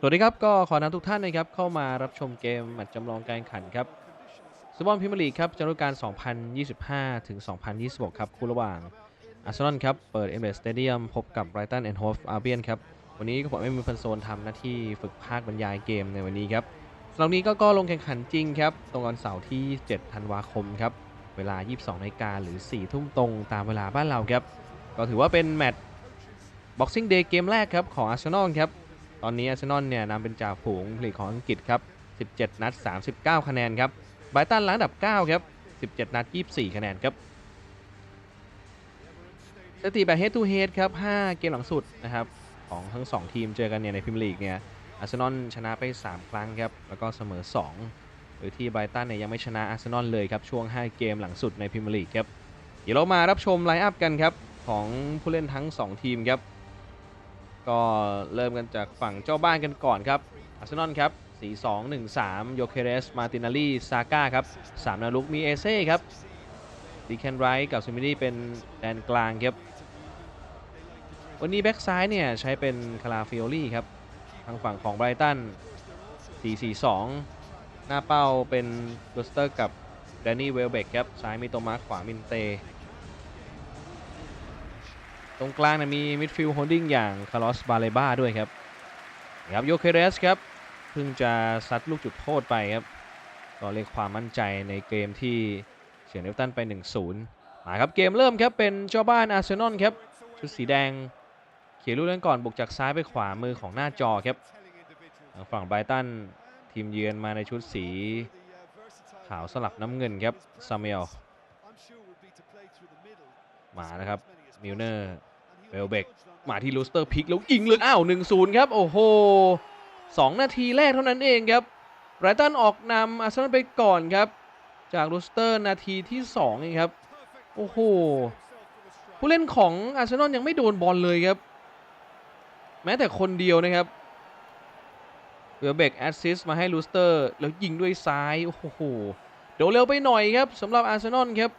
สวัสดีครับ ก็ขอนำทุกท่านนะครับเข้ามารับชมเกมแมตช์จำลองการแข่งขันครับซูบอลพรีเมียร์ลีกครับฤดูกาล2025 ถึง 2026 ครับคู่ระหว่างอาร์เซนอลครับ เปิดเอเม a สเตเดียมพบกับไบรตันแอนด์โฮฟอาร์เบียนครับ วันนี้ก็ผมไม่มีพันโซนทำหน้าที่ฝึกภาคบรรยายเกมในวันนี้ครับสำหรับนี้ก็ก็ลงแข่งขันจริงครับ ตรงวันเสาร์ที่ 7 ธันวาคมครับ เวลา 22นาฬิกาหรือ 4 ทุ่มตรงตามเวลาบ้านเราครับ ก็ถือว่าเป็นแมตช์ Boxing Day เกมแรกครับของอาร์เซนอลครับ ตอนนี้อาร์เซนอลเนี่ยนำเป็นจ่าฝูงลีกของอังกฤษครับ 17 นัด 39 คะแนนครับไบรตันล้างดับ 9 ครับ 17 นัด 24 คะแนนครับสถิติแบบ head to head ครับ 5 เกมหลังสุดนะครับของทั้ง 2 ทีมเจอกันเนี่ยในพรีเมียร์ลีกเนี่ยอาร์เซนอลชนะไป 3 ครั้งครับ แล้วก็เสมอ 2 โดยที่ไบรตันเนี่ยยังไม่ชนะอาร์เซนอลเลยครับ ช่วง 5 เกมหลังสุดในพรีเมียร์ลีกครับ เดี๋ยวเรามารับชมไลน์อัพกันครับ ของผู้เล่นทั้ง 2 ทีมครับ ก็เริ่มกันจากฝั่งเจ้าบ้านกันก่อนครับอาร์เซนอลครับ4 2 1 3โยเคเรส มาตินาลีซาก้าครับ3นาลุกมีเอเซ่ครับดีแคนไรท์กับซิมิลี่เป็นแดนกลางครับ วันนี้แบ็กซ้ายเนี่ยใช้เป็นคาราฟิโอลี่ครับ ทางฝั่งของไบรตัน 4 4 2 หน้าเป้าเป็นดูสเตอร์กับแดนนี่เวลเบกครับ ซ้ายมีโตมาขวามินเต ตรงกลางนะมีมิดฟิลด์โฮลดิ้งอย่างคาร์ลอสบาเลบ้าด้วยครับครับโยเคเรสครับเพิ่งจะซัดลูกจุดโทษไปครับก็เรียกความมั่นใจในเกมที่เฉือนเอฟตันไป 1-0 มาครับเกมเริ่มครับเป็นเจ้าบ้านอาร์เซนอลครับชุดสีแดงเขียนลูกเล่นก่อนบุกจากซ้ายไปขวามือของหน้าจอครับฝั่งไบรตันทีมเยือนมาในชุดสี ขาวสลับน้ำเงินครับซาเมลมานะครับมิลเนอร์ เบลเบกมาที่ลูสเตอร์พิกแล้วยิงเลยอ้าว1-0 ครับ โอ้โห 2 นาทีแรกเท่านั้นเองครับไบรตันออกนำอาร์เซนอลไปก่อนครับ จากลูสเตอร์นาทีที่2เองครับ โอ้โห ผู้เล่นของอาร์เซนอลยังไม่โดนบอลเลยครับ แม้แต่คนเดียวนะครับเบลเบกแอสซิสมาให้ลูสเตอร์แล้วยิงด้วยซ้าย โอ้โห เดี๋ยวเร็วไปหน่อยครับสำหรับอาร์เซนอลครับ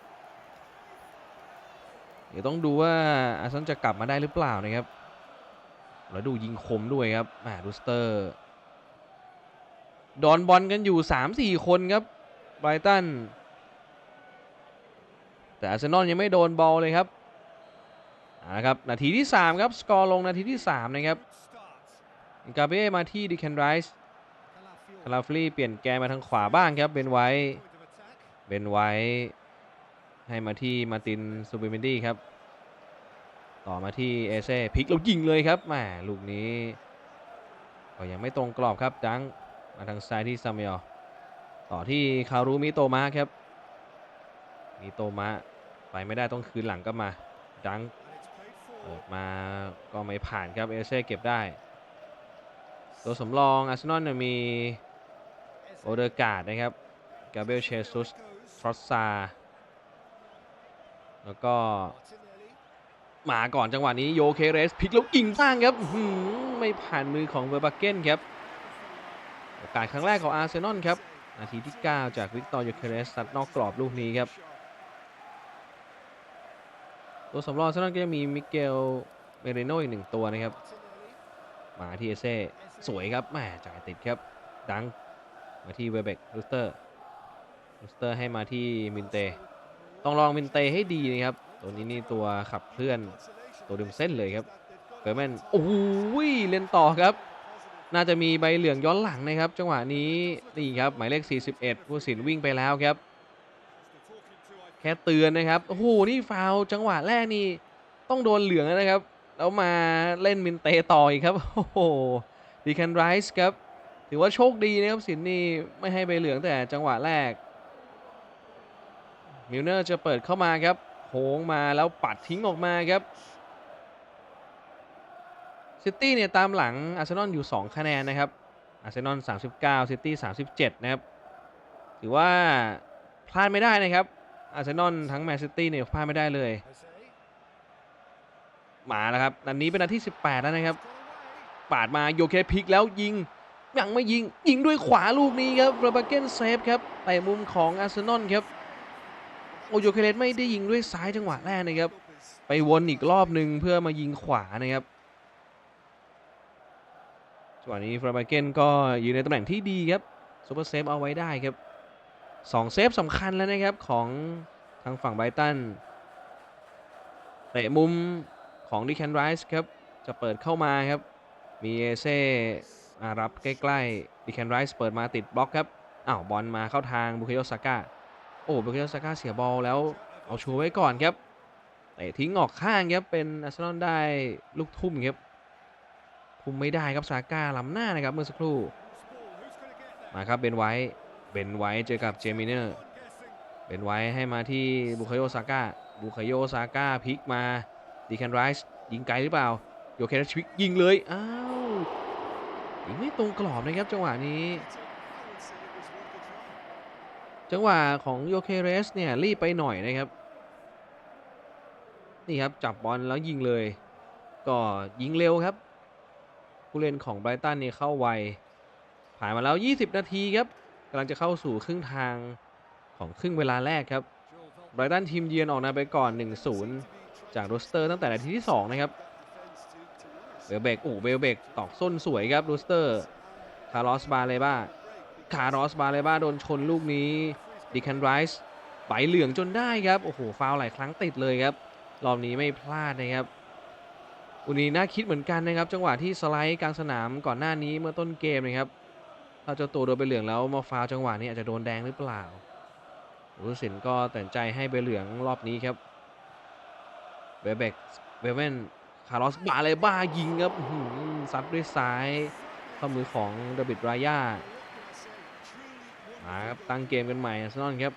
เดี๋ยวต้องดูว่าอาร์เซนอลจะกลับมาได้หรือเปล่านะครับ แล้วดูยิงคมด้วยครับแหมาดูสเตอร์ ดอนบอลกันอยู่ 3-4 คนครับไบรตัน แต่อาร์เซนอลยังไม่โดนบอลเลยครับเอาละครับนาทีที่ 3 ครับ สกอร์ลงนาทีที่ 3 นะครับกาเบมาที่ดิแคนไรส์คาราฟลีเปลี่ยนแกมาทางขวาบ้างครับเบนไว้เบนไว้ ให้มาที่มาตินซูบิเมนดี้ครับ ต่อมาที่เอเซ่พลิกแล้วยิงเลยครับแหมลูกนี้ ก็ยังไม่ตรงกรอบครับดังมาทางซ้ายที่ซาเมลต่อที่คารุมิโตมะครับ มิโตมะไปไม่ได้ต้องคืนหลังก็มา ดังเปิดมาก็ไม่ผ่านครับเอเซ่เก็บได้ ตัวสำรองอาร์เซนอลมีโอเดอร์การ์ดนะครับ กาเบลเชซุสฟรอสซา แล้วก็ มาก่อนจังหวะนี้โยเคเรสพลิกแล้วยิงสร้างครับไม่ผ่านมือของเวอร์บักเกนครับโอกาสครั้งแรกของอาร์เซนอลครับนาทีที่ 9 จากวิกตอร์โยเคเรสซัดนอกกรอบลูกนี้ครับ ตัวสำรองอาร์เซนอลก็จะมีมิเกลเมเรโนอีกหนึ่งตัวนะครับ มาที่เอเซ่สวยครับแหมจ่ายติดครับ ดัง มาที่เวเบกลูสเตอร์ลูสเตอร์ให้มาที่มินเต ต้องลองมินเตให้ดีนะครับ ตัวนี้นี่ตัวขับเคลื่อนตัวดึงเส้นเลยครับเกิร์แมนโอ้ยเล่นต่อครับ น่าจะมีใบเหลืองย้อนหลังนะครับ จังหวะนี้นี่ครับหมายเลข 41 ผู้สินวิ่งไปแล้วครับ แค่เตือนนะครับโอ้โหนี่ฟาวจังหวะแรกนี่ต้องโดนเหลืองนะครับ แล้วมาเล่นมินเตต่ออีกครับโอ้โหดีแคนไรส์ครับถือว่าโชคดีนะครับสินนี่ไม่ให้ใบเหลืองแต่จังหวะแรก มิลเนอร์จะเปิดเข้ามาครับโค้งมาแล้วปัดทิ้งออกมาครับซิตี้เนี่ยตามหลังอาร์เซนอลอยู่ 2 คะแนนนะครับอาร์เซนอล39ซิตี้37 นะครับ ถือว่าพลาดไม่ได้นะครับอาร์เซนอลทั้งแมนซิตี้เนี่ยพลาดไม่ได้เลยมาแล้วครับนัดนี้เป็นนัดที่ 18 แล้วนะครับ ปาดมาโยเคพิกแล้วยิงยังไม่ยิง ยิงด้วยขวาลูกนี้ครับเรเบเกนเซฟครับเตะมุมของอาร์เซนอลครับ โอโยเคเลสไม่ได้ยิงด้วยซ้ายจังหวะแรกนะครับ ไปวนอีกรอบหนึ่งเพื่อมายิงขวานะครับจังก่อนนี้ฟราบาเกนก็อยู่ในตำแหน่งที่ดีครับซูเปอร์เซฟเอาไว้ได้ครับสองเซฟสำคัญแล้วนะครับของทางฝั่งไบรตันเตะมุมของดิแคนไรส์ครับ จะเปิดเข้ามาครับ มีเอเซ่มารับใกล้ๆดิแคนไรส์เปิดมาติดบล็อกครับ อ้าวบอลมาเข้าทางบุคโยซาก้า โอ้บุคโยซาก้าเสียบอลแล้วเอาชูไว้ก่อนครับเตะทิ้งออกข้างครับเป็นอาร์เซนอลได้ลูกทุ่มครับคุมไม่ได้ครับซาก้าล้ำหน้านะครับเมื่อสักครู่มาครับเบนไว้เบนไว้เจอกับเจมิเนอร์เบนไว้ให้มาที่บุคโยซาก้าบุคโยซาก้าพลิกมาดีแคนไรส์ยิงไกลหรือเปล่าโยเคชวิกยิงเลยอ้าวยิงไม่ตรงกรอบนะครับจังหวะนี้ จังหวะของโยเคเรสเนี่ยรีบไปหน่อยนะครับ นี่ครับจับบอลแล้วยิงเลย ก็ยิงเร็วครับ ผู้เล่นของไบรตันเนี่ยเข้าไว ผ่านมาแล้ว 20 นาทีครับกำลังจะเข้าสู่ครึ่งทางของครึ่งเวลาแรกครับไบรตันทีมเยือนออกนำไปก่อน 1-0 จากโรสเตอร์ตั้งแต่นาทีที่ 2 นะครับเบลเบกโอ้เบลเบกตอกส้นสวยครับโรสเตอร์คาร์ลอสบาเลบ้า คาร์ลอสบาเลบ้าโดนชนลูกนี้ดิคันไรส์ไปเหลืองจนได้ครับ โอ้โห ฟาวหลายครั้งติดเลยครับ รอบนี้ไม่พลาดนะครับ อุนีน่าคิดเหมือนกันนะครับ จังหวะที่สไลด์กลางสนามก่อนหน้านี้เมื่อต้นเกมนะครับถ้าเจ้าตัวโดนใบเหลืองแล้วมาฟาวจังหวะนี้อาจจะโดนแดงหรือเปล่าผู้สินก็ตัดใจให้ใบเหลืองรอบนี้ครับเบเบกเบเวนคาร์ลอสบาเลบ้ายิงครับซัดด้วยซ้ายข้ามือของเดวิดรายา มาครับตั้งเกมกันใหม่อาร์เซนอลครับ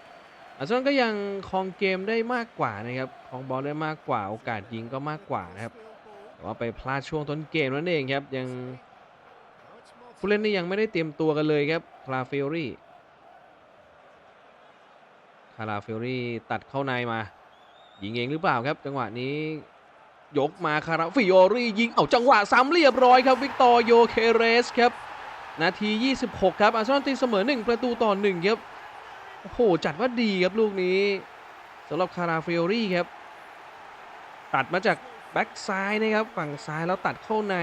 อาร์เซนอลก็ยังครองเกมได้มากกว่านะครับครองบอลได้มากกว่าโอกาสยิงก็มากกว่านะครับแต่ว่าไปพลาดช่วงต้นเกมนั่นเองครับยังผู้เล่นนี่ยังไม่ได้เตรียมตัวกันเลยครับคาราฟิอรี่คาราฟิอรี่ตัดเข้าในมา ยิงเองหรือเปล่าครับ จังหวะนี้ยกมาคาราฟิโอรี่ยิงเอาจังหวะซ้ำเรียบร้อยครับ วิกตอร์โยเคเรสครับ นาที 26 ครับ อาร์เซนอลตีเสมอ 1 ประตูต่อ1ครับ โอ้โห จัดว่าดีครับลูกนี้สำหรับคาราฟิโอรี่ครับ ตัดมาจากแบ็กซ้ายนะครับ ฝั่งซ้ายแล้วตัดเข้าใน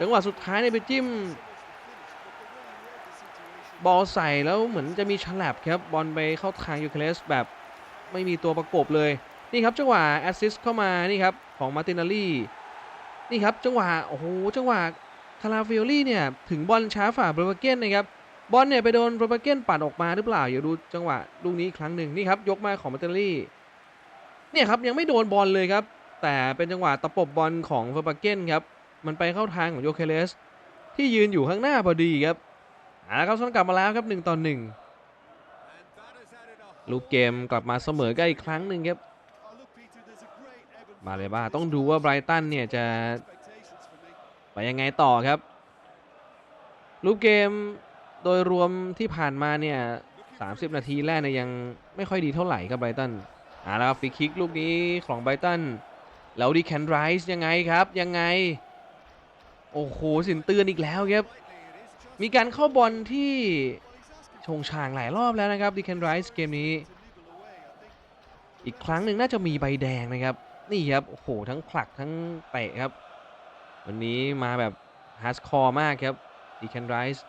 จังหวะสุดท้ายเนี่ไปจิ้ม บอลใส่แล้วเหมือนจะมีฉลับครับ บอลไปเข้าทางยูเคเลสแบบไม่มีตัวประกบเลย นี่ครับจังหวะแอสซิสต์เข้ามานี่ครับของมาตินาลีนี่ครับจังหวะโอ้โหจังหวะ คาราฟิโอลี่เนี่ยถึงบอลช้าฝ่าเบรเบเกนนะครับบอลเนี่ยไปโดนเบรเบเกนปัดออกมาหรือเปล่าอย่าดูจังหวะลูกนี้อีกครั้งหนึ่งนี่ครับยกมาของมาร์ตินาลีเนี่ยครับยังไม่โดนบอลเลยครับแต่เป็นจังหวะตะปบบอลของเบรเบเกนครับมันไปเข้าทางของโยเคเลสที่ยืนอยู่ข้างหน้าพอดีครับเอาครับซ้อนกลับมาแล้วครับ1ต่อ1ลูกเกมกลับมาเสมอกันอีกครั้งหนึ่งครับมาเลยบ้าต้องดูว่าไบรตันเนี่ยจะ ไปยังไงต่อครับลูกเกมโดยรวมที่ผ่านมาเนี่ย30 นาทีแรกเนี่ยยังไม่ค่อยดีเท่าไหร่ครับไบรตันเอาและครับฟรีคิกลูกนี้ของไบรตันแล้วดีแคนไรส์ยังไงครับยังไง โอ้โหสินเตือนอีกแล้วครับ มีการเข้าบอลที่ชงชางหลายรอบแล้วนะครับดิเคนไรส์เกมนี้ อีกครั้งหนึ่งน่าจะมีใบแดงนะครับ นี่ครับ โอ้โห ทั้งผลักทั้งเตะครับ วันนี้มาแบบฮาร์ดคอร์มากครับดิเคนไรส์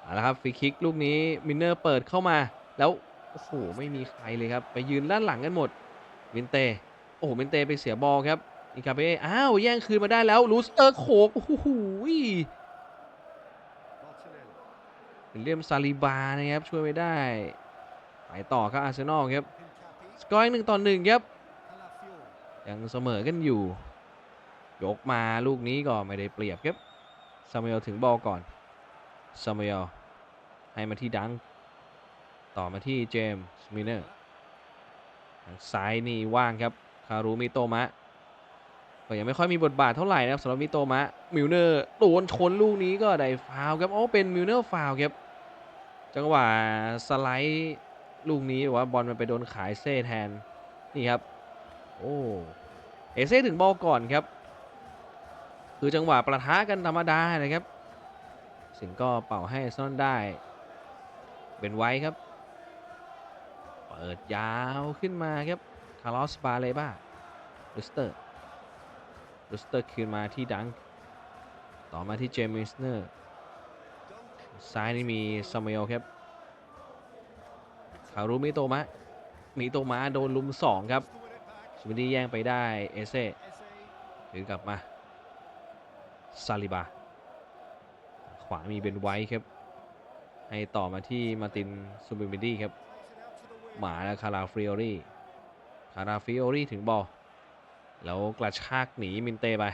เอาละครับฟรีคิกลูกนี้มินเนอร์เปิดเข้ามาแล้วโอ้โหไม่มีใครเลยครับ ไปยืนด้านหลังกันหมดมินเตโอ้โหมินเตไปเสียบอลครับอิกาเบ้อ้าวแย่งคืนมาได้แล้วลูสเตอร์โขกโอ้โหวิลเลียมซาลิบานะครับช่วยไม่ได้ไปต่อครับอาร์เซนอลครับสกอร์หนึ่งต่อหนึ่งครับยังเสมอกันอยู่ ยกมาลูกนี้ก็ไม่ได้เปรียบครับซามูเอลถึงบอลก่อนซามูเอลให้มาที่ดัง ต่อมาที่เจมส์มิเนอร์ทางซ้ายนี่ว่างครับ คารุมิโตมะ ก็ยังไม่ค่อยมีบทบาทเท่าไหร่นะครับสำหรับมิโตมะ มิลเนอร์โดนชนลูกนี้ก็ได้ฟาวครับโอ้เป็นมิลเนอร์ฟาวครับ จังหวะสไลด์ลูกนี้ว่าบอลมันไปโดนขายเซ่แทน นี่ครับ โอ้ เอเซ่ถึงบอลก่อนครับ คือจังหวะประทะกันธรรมดานะครับ สิงก็เป่าให้ซ่อนได้ เป็นไว้ครับ เปิดยาวขึ้นมาครับ คาร์ลอสบาเลบ้าลูสเตอร์ลูสเตอร์คืนมาที่ดัง ต่อมาที่เจมส์มิสเนอร์ซ้ายนี่มีซามูเอลครับคารุมิโตมะมิโตมะโดนลุมสองครับสมิดี้แย่งไปได้ เอเซ่ถือกลับมา ซาลิบา ขวามีเบนไวท์ครับ ให้ต่อมาที่มาตินซูบิมิดี้ครับ หมาและคาราฟริโอรี่คาราฟริโอรี่ถึงบอลแล้วกระชากหนีมินเตไป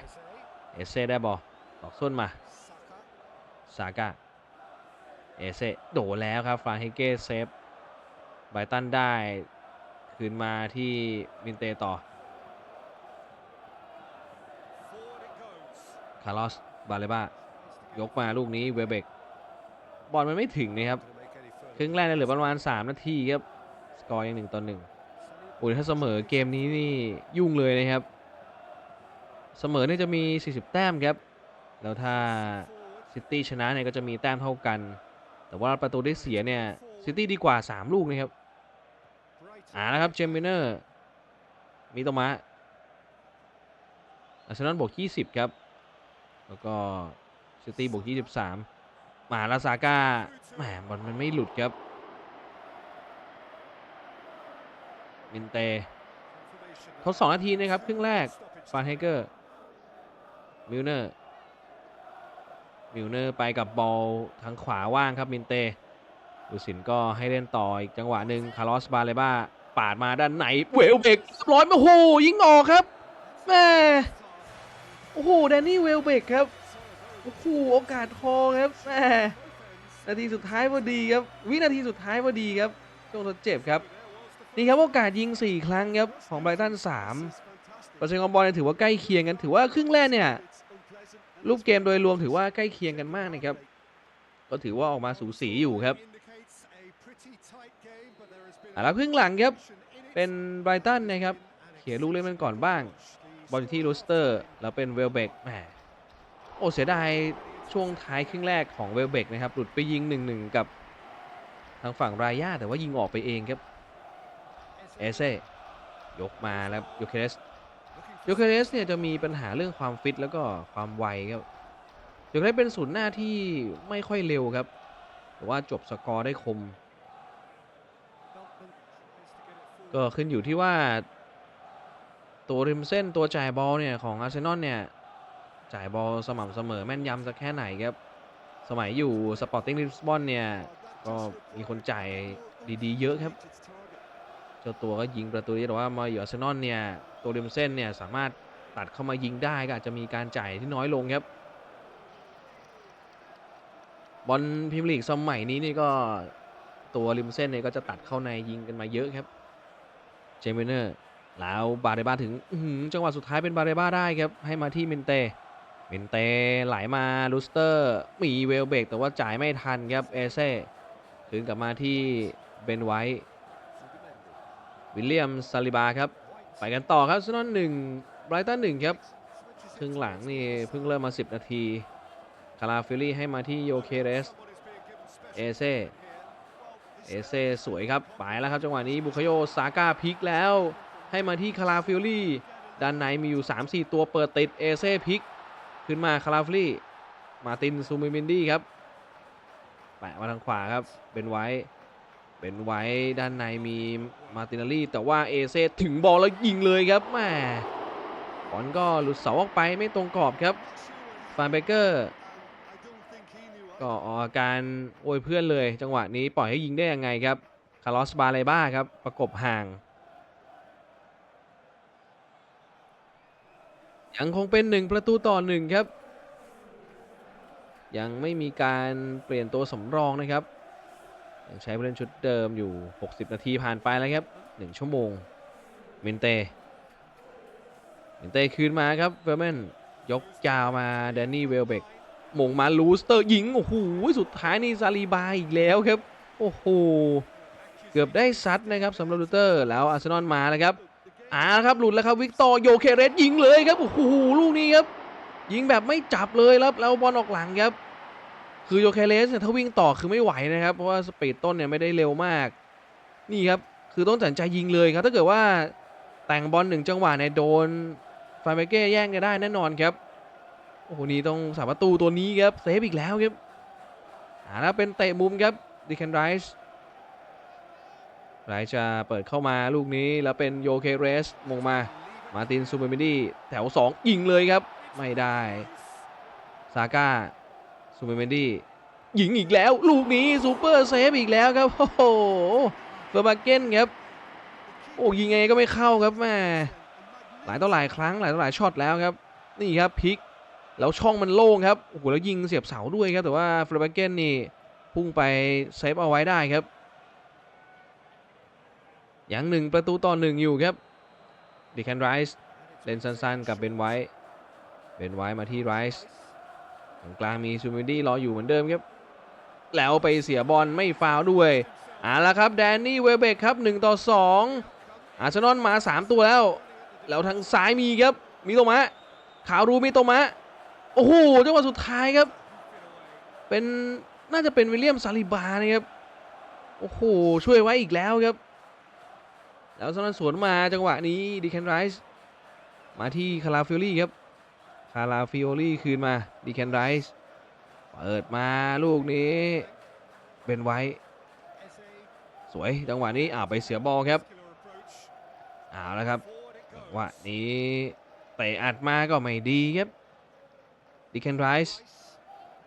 เอเซ่ได้บอลตอกส้นมา ซาก้า เอเซ่โดดแล้วครับฟรานเฮเก้เซฟไบตันได้ คืนมาที่มินเตต่อ คาร์ลอสบาเลบายกมาลูกนี้เวเบกบอลมันไม่ถึงนะครับ ครึ่งแรกเนี่ยเหลือประมาณ 3 นาทีครับ สกอร์ยังหนึ่งต่อหนึ่งโอ้ยถ้าเสมอเกมนี้นี่ยุ่งเลยนะครับ เสมอเนี่ยจะมี 40 แต้มครับ แล้วถ้าซิตี้ชนะเนี่ยก็จะมีแต้มเท่ากัน แต่ว่าประตูได้เสียเนี่ยซิตี้ดีกว่า 3 ลูกนะครับอ่านะครับเจมิเนอร์มีโตมะอาร์เซนอลบวก20 ครับ แล้วก็ซิตี้บวก 23มาลาซาก้าแหมบอลมันไม่หลุดครับมินเตทดสองนาทีนะครับ ครึ่งแรกฟานเฮเกอร์มิลเนอร์มิลเนอร์ไปกับบอลทางขวาว่างครับมินเตดูสินก็ให้เล่นต่ออีกจังหวะหนึ่งคาร์ลอสบาเลบ้าปาดมาด้านไหนเวลเบกเรียบร้อยมาโอ้โหยิงออกครับแม่ โอ้โหแดนนี่เวลเบกครับโอ้โหโอกาสทองครับแม่นาทีสุดท้ายพอดีครับ วินาทีสุดท้ายพอดีครับช่วงทดเจ็บครับ นี่ครับโอกาสยิง 4 ครั้งครับของไบรตัน3เปอร์เซ็นต์ของบอลถือว่าใกล้เคียงกัน ถือว่าครึ่งแรกเนี่ยรูปเกมโดยรวมถือว่าใกล้เคียงกันมากนะครับ ก็ถือว่าออกมาสูสีอยู่ครับอะแล้วครึ่งหลังครับเป็นไบรตันนะครับเขียนลูกเล่นมันก่อนบ้าง บอลอยู่ที่ลูสเตอร์ แล้วเป็นเวลเบกแหมโอ้เสียดายช่วงท้ายครึ่งแรกของเวลเบกนะครับ หลุดไปยิง 1-1 กับทางฝั่งรายาแต่ว่ายิงออกไปเองครับ เอเซ่ยกมาแล้วโยเคเรสโยเคเรสเนี่ยจะมีปัญหาเรื่องความฟิตแล้วก็ความไวครับโยเคเรสเป็นศูนย์หน้าที่ไม่ค่อยเร็วครับ แต่ว่าจบสกอร์ได้คม ก็ขึ้นอยู่ที่ว่า ตัวริมเส้นตัวจ่ายบอลเนี่ยของอาร์เซนอลเนี่ยจ่ายบอลสม่ำเสมอแม่นยำสักแค่ไหนครับ สมัยอยู่สปอร์ติ้งลิสบอนเนี่ย ก็มีคนจ่ายดีๆ เยอะครับ เจ้าตัวก็ยิงประตูได้แต่ว่ามาอยู่อาร์เซนอลเนี่ย ตัวริมเส้นเนี่ยสามารถตัดเข้ามายิงได้ก็อาจจะมีการจ่ายที่น้อยลงครับ บอลพรีเมียร์ลีกสมัยนี้นี่ก็ตัวริมเส้นเนี่ยก็จะตัดเข้าในยิงกันมาเยอะครับ เจมิเนอร์ แล้วบาเรบาถึงจังหวะสุดท้ายเป็นบาเรบาได้ครับ ให้มาที่มินเตมินเตไหลมาลูสเตอร์ มีเวลเบกแต่ว่าจ่ายไม่ทันครับเอเซ่คืนกลับมาที่เบนไวท์วิลเลียมซาลิบาครับ ไปกันต่อครับซนอนหนึ่งไบรตันหนึ่งครับครึ่งหลังนี่เพิ่งเริ่มมา 10 นาที คาราฟิลี่ให้มาที่โยเคเรส เอเซ่เอเซ่สวยครับ ไปแล้วครับจังหวะนี้บุคโยซาก้าพลิกแล้ว ให้มาที่คาราฟิลลี่ด้านในมีอยู่ 3-4 ตัวเปิดติดเอเซ่พิก ขึ้นมาคาราฟิลลี่ มาตินซูมิมินดี้ครับแปะมาทางขวาครับเป็นไว้เป็นไว้ด้านในมีมาตินาลีแต่ว่าเอเซถึงบอลแล้วยิงเลยครับแม่บอลก็หลุดเสาออกไปไม่ตรงกรอบครับฟานเบเกอร์ก็ออกอาการโอยเพื่อนเลย จังหวะนี้ปล่อยให้ยิงได้ยังไงครับคาร์ลอสบาเลบ้าครับประกบห่าง ยังคงเป็นหนึ่งประตูต่อหนึ่งครับ ยังไม่มีการเปลี่ยนตัวสำรองนะครับ ยังใช้ผู้เล่นชุดเดิมอยู่ 60 นาทีผ่านไปแล้วครับ 1 ชั่วโมงเมนเตเมนเตคืนมาครับเวลแมนยกยาวมาแดนนี่เวลเบกมงมาลูสเตอร์ยิง โอ้โห สุดท้ายนี่ซาลีบาอีกแล้วครับ โอ้โห เกือบได้ซัดนะครับสำหรับลูเตอร์แล้วอาร์เซนอลมาแล้วครับ อ่าครับหลุดแล้วครับวิกตอร์โยเคเรสยิงเลยครับโอ้โหลูกนี้ครับ ยิงแบบไม่จับเลยครับแล้วบอลออกหลังครับ คือโยเคเลสเนี่ยถ้าวิ่งต่อคือไม่ไหวนะครับเพราะว่าสปีดต้นเนี่ยไม่ได้เร็วมาก นี่ครับคือต้องตัดใจยิงเลยครับ ถ้าเกิดว่าแต่งบอลหนึ่งจังหวะเนี่ยโดนฟาเบเก้แย่งกันได้แน่นอนครับโอ้โหนี่ต้องสาประตูตัวนี้ครับเซฟอีกแล้วครับอ่าแล้วเป็นเตะมุมครับดิคันไรส์ ไรส์จะเปิดเข้ามาลูกนี้แล้วเป็นโยเคเรสมงมา มาตินซูเปอร์มิดี้แถว 2 ยิงเลยครับ ไม่ได้ซาก้าซูเปอร์มิดี้ยิงอีกแล้ว ลูกนี้ซูเปอร์เซฟอีกแล้วครับ โอ้โหเบอร์บาเกนครับ โอ้ยิงไงก็ไม่เข้าครับแม่หลายต่อหลายครั้งหลายต่อหลายช็อตแล้วครับ นี่ครับพลิกแล้วช่องมันโล่งครับโอ้โหแล้วยิงเสียบเสาด้วยครับแต่ว่าเฟรเบเกนนี่พุ่งไปเซฟเอาไว้ได้ครับ ยังหนึ่งประตูต่อหนึ่งอยู่ครับดิแคนไรส์เล่นสั้นๆกับเบนไวท์เบนไวท์มาที่ไรส์ตรงกลางมีซูมิดี้รออยู่เหมือนเดิมครับ แล้วไปเสียบอลไม่ฟาวล์ด้วยเอาละครับแดนนี่เวเบกครับ1ต่อ2อาร์เซนอลมา 3 ตัวแล้ว แล้วทางซ้ายมีครับมิโตมะขาวรูมิโตมะโอ้โหจังหวะสุดท้ายครับ เป็นน่าจะเป็นวิลเลียมซาลิบานะครับโอ้โหช่วยไว้อีกแล้วครับ แล้วสนันสวนมาจังหวะนี้ดีแคนไรส์มาที่คาราฟิโอลี่ครับคาราฟิโอลี่คืนมาดีแคนไรส์เปิดมาลูกนี้เป็นไว้ สวยจังหวะนี้อ่าไปเสียบอลครับเอาแล้วครับจังหวะนี้เตะอัดมาก็ไม่ดีครับดิแคนไรส์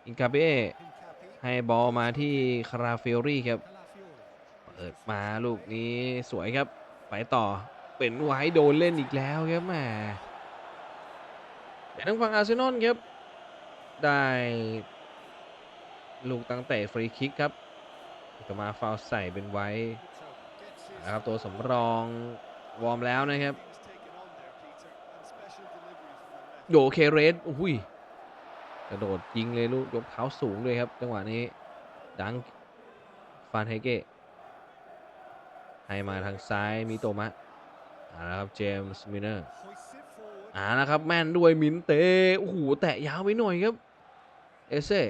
อินกาเบ้ให้บอลมาที่คาราฟิโอรี่ครับ เปิดมาลูกนี้สวยครับ ไปต่อเป็นไว้โดนเล่นอีกแล้วครับแหมแต่ทางฝั่งอาร์เซนอลครับ ได้ลูกตั้งแต่ฟรีคิกครับก็มาฟาวใส่เป็นไว้นะครับตัวสำรองวอร์มแล้วนะครับโยเคเรสอุ้ยกระโดดยิงเลยลูกยกเท้าสูงเลยครับ จังหวะนี้ ดังฟานเฮเกะ ให้มาทางซ้ายมิโตมะอ่านะครับเจมส์มินเนอร์อ่านะครับแม่นด้วยมินเตโอ้โหแตะยาวไปหน่อยครับเอเซ่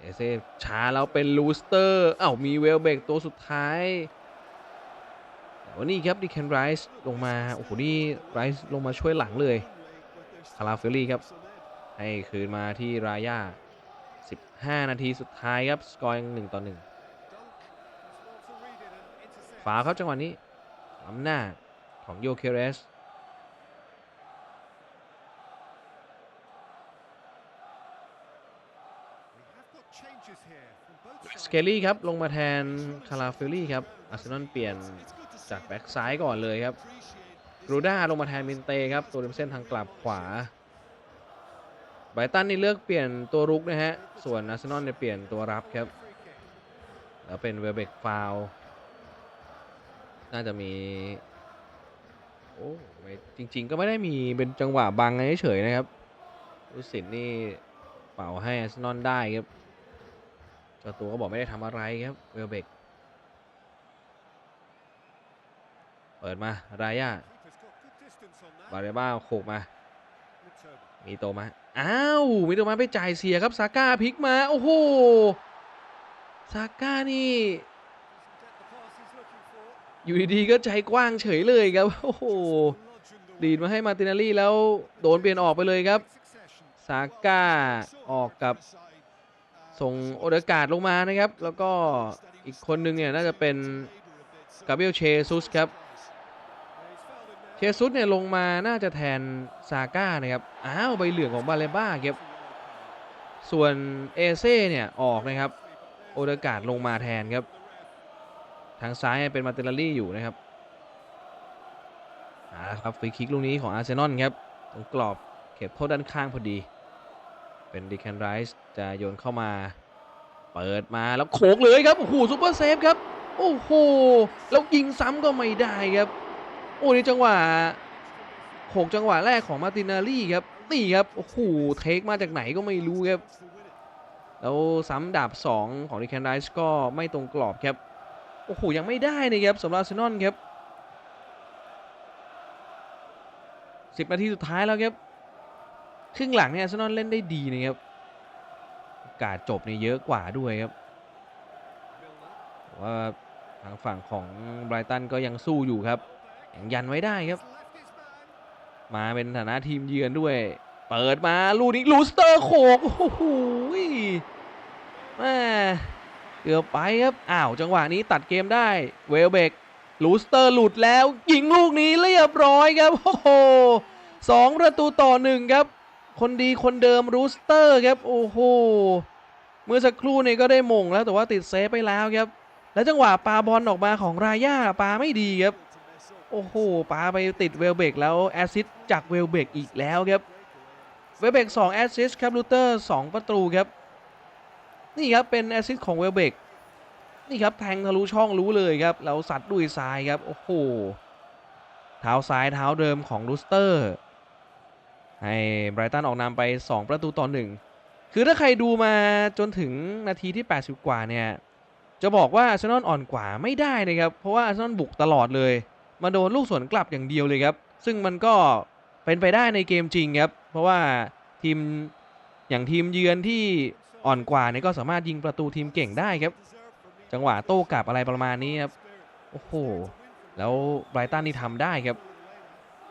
เอเซ่ช้าแล้วเป็นลูสเตอร์อ้าวมีเวลเบกตัวสุดท้ายว่านี่ครับดิแคนไรส์ลงมาโอ้โหนี่ไรส์ลงมาช่วยหลังเลยคาราเฟลลี่ครับ ให้คืนมาที่รายา15 นาทีสุดท้ายครับ สกอร์ยัง1ต่อ1ฝาครับจังหวะนี้ล้ำหน้าของโยเคเรสสเกลลี่ครับ ลงมาแทนคาราเฟลลี่ครับอาร์เซนอลเปลี่ยนจากแบ็กซ้ายก่อนเลยครับรูด้าลงมาแทนมินเตครับ ตัวริมเส้นทางกลับขวาไบตันนี่เลือกเปลี่ยนตัวรุกนะฮะ ส่วนอาร์เซนอลเนี่ยเปลี่ยนตัวรับครับ แล้วเป็นเวลเบกฟาวล์ น่าจะมี โอ้ไม่จริง ๆ ก็ไม่ได้มีเป็นจังหวะบังเฉยๆนะครับรู้สินนี่เป่าให้อาร์เซนอลได้ครับเจ้าตัวก็บอกไม่ได้ทำอะไรครับเวลเบกเปิดมารายาบาเรบ้าโขกมา มีโตมา อ้าว มีโตมาไปจ่ายเสียครับซาก้าพลิกมา โอ้โห ซาก้านี่ อยู่ดีๆก็ใจกว้างเฉยเลยครับโอ้โหดีดมาให้มาตินาลี่แล้วโดนเปลี่ยนออกไปเลยครับซาก้าออกกับส่งโอเดกาดลงมานะครับ แล้วก็อีกคนนึงเนี่ยน่าจะเป็นกาเบรียลเชซุสครับเชซุสเนี่ยลงมาน่าจะแทนซาก้านะครับอ้าวใบเหลืองของบาเลบ้าครับส่วนเอเซ่เนี่ยออกนะครับโอเดกาดลงมาแทนครับ ทางซ้ายเป็นมาเตลารี่อยู่นะครับอาละครับฟรีคิกลูกนี้ของอาร์เซนอลครับตรงกรอบเขตโทษด้านข้างพอดี เป็นดิแคนไรส์จะโยนเข้ามา เปิดมาแล้วโขกเลยครับโอ้โหซูเปอร์เซฟครับโอ้โหแล้วยิงซ้ำก็ไม่ได้ครับโอ้นี่จังหวะโขกจังหวะแรกของมาตินาลี่ครับนี่ครับโอ้โหเทคมาจากไหนก็ไม่รู้ครับแล้วซ้ำดาบ 2 ของดิแคนไรส์ก็ไม่ตรงกรอบครับ โอ้โห ยังไม่ได้นะครับสำหรับอาร์เซนอลครับ10นาทีสุดท้ายแล้วครับครึ่งหลังเนี่ยอาร์เซนอลเล่นได้ดีนะครับโอกาสจบเนี่ยเยอะกว่าด้วยครับว่าทางฝั่งของไบรตันก็ยังสู้อยู่ครับยังยันไว้ได้ครับ มาเป็นฐานะทีมเยือนด้วย เปิดมาลูกนี้ลูสเตอร์โขกโอ้โหแม่ เกือบไปครับ อ้าวจังหวะนี้ตัดเกมได้ เวลเบกลูสเตอร์หลุดแล้ว ยิงลูกนี้เรียบร้อยครับ โอ้โหสองประตูต่อหนึ่งครับ คนดีคนเดิมรูสเตอร์ครับ โอ้โห เมื่อสักครู่นี้ก็ได้มงแล้วแต่ว่าติดเซฟไปแล้วครับ แล้วจังหวะปาบอลออกมาของราย่าปาไม่ดีครับ โอ้โหปาไปติดเวลเบกแล้วแอซิสจากเวลเบกอีกแล้วครับ เวลเบก2แอซิสครับลูเตอร์2ประตูครับ นี่ครับเป็นแอสซิสต์ของเวลเบกนี่ครับแทงทะลุช่องรู้เลยครับแล้วสัดด้วยซ้ายครับโอ้โหเท้าซ้ายเท้าเดิมของลูสเตอร์ ให้ไบรตันออกนำไป 2 ประตูต่อ1คือถ้าใครดูมาจนถึงนาทีที่ 80 กว่าเนี่ย จะบอกว่าอาร์เซนอลอ่อนกว่าไม่ได้นะครับ เพราะว่าอาร์เซนอลบุกตลอดเลย มาโดนลูกสวนกลับอย่างเดียวเลยครับ ซึ่งมันก็เป็นไปได้ในเกมจริงครับ เพราะว่าทีมอย่างทีมเยือนที่ อ่อนกว่าเนี่ยก็สามารถยิงประตูทีมเก่งได้ครับ จังหวะโต้กลับอะไรประมาณนี้ครับโอ้โหแล้วไบรตันนี่ทำได้ครับ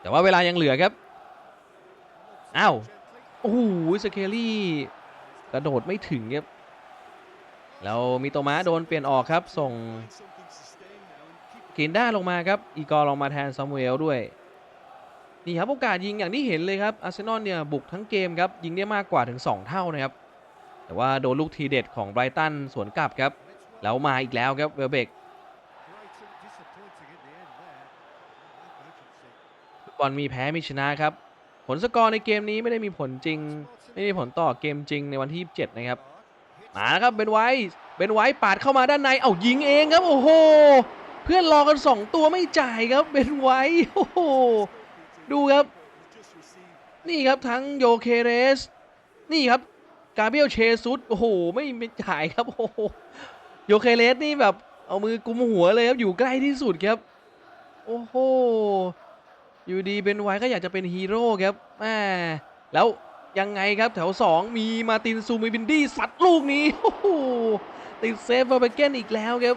แต่ว่าเวลายังเหลือครับอ้าวโอ้โหสเคลลี่กระโดดไม่ถึงครับแล้วมิโตมะโดนเปลี่ยนออกครับ ส่งกินด้าลงมาครับ อีกอร์ลงมาแทนซามูเอลด้วย นี่ครับโอกาสยิงอย่างที่เห็นเลยครับอาร์เซนอลเนี่ยบุกทั้งเกมครับ ยิงได้มากกว่าถึง 2 เท่านะครับ แต่ว่าโดนลูกทีเด็ดของไบรตันสวนกลับครับ แล้วมาอีกแล้วครับเวลเบกบอลมีแพ้มีชนะครับ ผลสกอร์ในเกมนี้ไม่ได้มีผลจริง ไม่มีผลต่อเกมจริงในวันที่ 27 นะครับ มาแล้วครับเบนไวท์เบนไวท์ปาดเข้ามาด้านใน เอายิงเองครับ โอ้โห เพื่อนรอกัน 2 ตัวไม่จ่ายครับเบนไวท์โอ้โห ดูครับ นี่ครับทั้งโยเคเรส นี่ครับ กาเบียลเชซุสโอ้โห ไม่ไม่จ่ายครับ โอ้โหโยเคเรสนี่แบบ เอามือกุมหัวเลยครับ อยู่ใกล้ที่สุดครับ โอ้โห อยู่ดีเบนไวท์ก็อยากจะเป็นฮีโร่ครับแมแล้วยังไงครับแถว 2 มีมาตินซูมิบินดี้สัดลูกนี้โอ้โหติดเซฟเวอร์เบเกนอีกแล้วครับ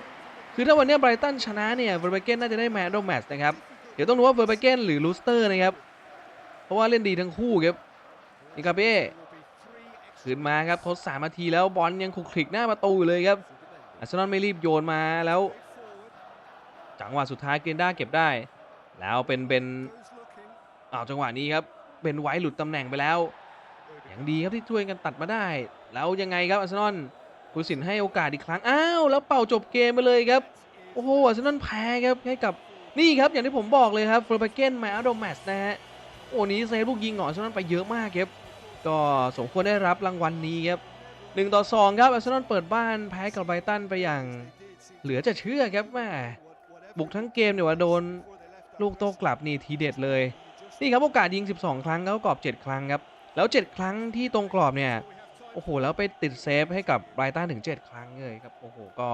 คือถ้าวันนี้ไบรตันชนะเนี่ยเวอร์เบเกนน่าจะได้แมตช์ดอแมตช์นะครับ เดี๋ยวต้องดูว่าเวอร์เบเกนหรือลูสเตอร์นะครับ เพราะว่าเล่นดีทั้งคู่ครับนี่ครับเป้ ขึ้นมาครับทดสามนาทีแล้วบอลยังคลุกคลิกหน้าประตูอยู่เลยครับอาร์เซนอลไม่รีบโยนมาแล้ว จังหวะสุดท้ายเกนด้าเก็บได้ แล้วเป็นเป็นอ้าวจังหวะนี้ครับเป็นไว้หลุดตำแหน่งไปแล้วอย่างดีครับที่ช่วยกันตัดมาได้ แล้วยังไงครับอาร์เซนอลผู้สินให้โอกาสอีกครั้งอ้าวแล้วเป่าจบเกมไปเลยครับโอ้โหอาร์เซนอลแพ้ครับให้กับนี่ครับอย่างที่ผมบอกเลยครับเฟอร์เบเกนแมอาโดแมสนะฮะโอ้นี้เซฟลูกยิงของอาร์เซนอลไปเยอะมากครับ ก็สมควรได้รับรางวัลนี้ครับหนึ่งต่อสองครับอาร์เซนอลเปิดบ้านแพ้กับไบรตันไปอย่างเหลือจะเชื่อครับแม่บุกทั้งเกมเนี่ยว่าโดนลูกโต้กลับนี่ทีเด็ดเลย นี่ครับโอกาสยิง 12 ครั้งเขากรอบ 7 ครั้งครับ แล้ว 7 ครั้งที่ตรงกรอบเนี่ยโอ้โหแล้วไปติดเซฟให้กับไบรตันถึง 7 ครั้งเลยครับโอ้โหก็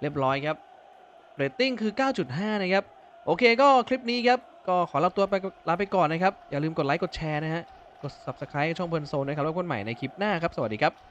เรียบร้อยครับเรตติ้งคือ 9.5 นะครับ โอเคก็คลิปนี้ครับ ก็ขอลาตัวไปลาไปก่อนนะครับ อย่าลืมกดไลค์กดแชร์นะฮะ กด subscribe ช่องเพลินโซนนะครับ แล้วพบกันใหม่ในคลิปหน้าครับ สวัสดีครับ